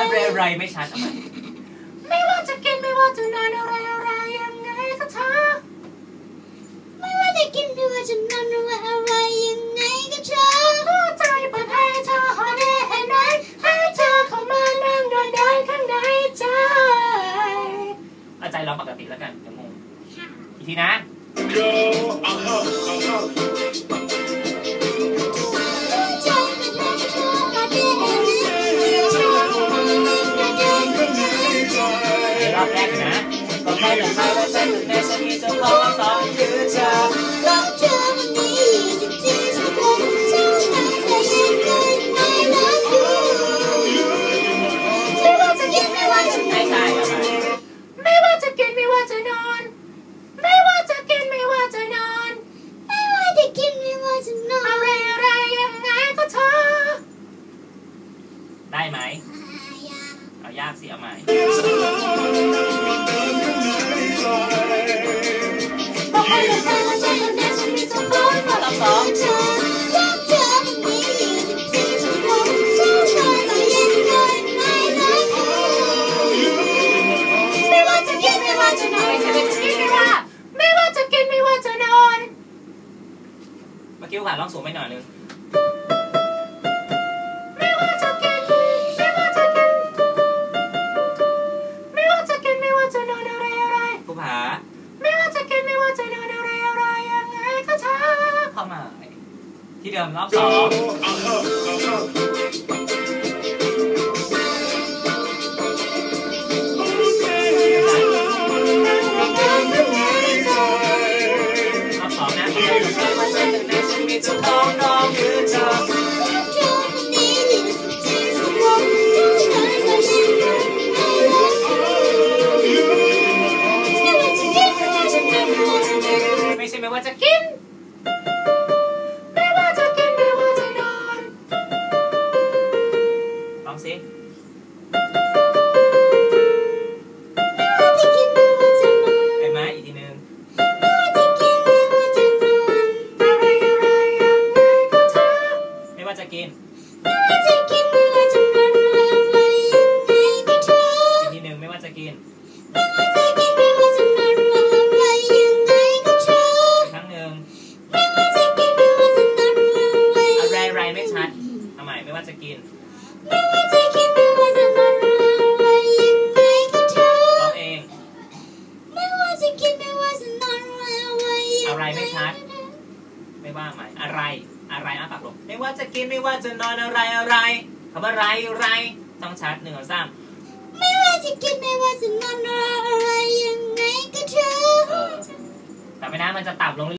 อะไรอะไรไม่ชัดทำไมไม่ว่าจะกินไม่ว่าจะนอนอะไรอะไรยังไงก็เธอไม่ว่าจะกินไม่ว่าจะนอนอว่าอะไรยังไงก็เธอหัวใจเปิดให้เธอหอได้เห็นไหมให้เธอเข้ามานั่งโดยได้ข้างในใจเอาใจเราปกติแล้วกันเดี๋ยวงงอีกทีนะ Go, uh-huh, uh-huh. อบแรกนะก็แค่หนึ่งไม่ว่าจะหนึ่งในสมีจะพอสองคือเธอรักเธอมันมีอยู่ที่สังคมเธอทำได้ยังไง I love you ไม่ว่าจะกินไม่ว่าจะนไม่อนใช่เอาใหม่ไม่ว่าจะกินไม่ว่าจะนอน ไม่ว่าจะกินไม่ว่าจะนอน ไม่ว่าจะกินไม่ว่าจะนอนอะไรอะไรยังไงก็เธอ ได้ไหมเอายากสิเอาใหม่ บอกให้เราฟังว่าใจคนนั้นฉันมีเจ้าของบอกเราสองเธอรักเธอมันมีอยู่ที่สังคมเธอทำได้ยังไง I love you ไม่ว่าจะกินไม่ว่าจะนอน ไม่ใช่ไม่จะกินไม่ว่า ไม่ว่าจะกินไม่ว่าจะนอน เมื่อกี้ผ่านลองสูงไปหน่อยนึง จะกินไม่ว่าจะนอนอะไรอะไรผู้ผาไม่ว่าจะกินไม่ว่าจะนอนอะไรอะไรยังไงก็เธอเข้ามาที่เดิมรอบสอง ไม่ว่าจะนอนเห็นไหมอีกทีนึงจะกินไม่ว่าจะนอนไม่ว่าจะนอนจะกินไม่ว่าจะนอนอะไรยังไงก็เธออีกทีหนึงไม่ว่าจะกินไม่ว่าจะนอนอะไรยังไงก็เธออีกครั้งหนึ่งไม่ว่าจะกินไม่ว่าจะนอนอะไรอะไรอะไรไม่ชัดเอาใหม่ไม่ว่าจะกิน ไรไม่ชัด ไม่ว่าใหม่อะไรอะไรอ้าปากลงไม่ว่าจะกินไม่ว่าจะนอนอะไรอะไรคำว่าไรไรต้องชัดหนึ่งสองสามไม่ว่าจะกินไม่ว่าจะนอนอะไรยังไงก็เธอเออแต่ไม่นะมันจะต่ำลง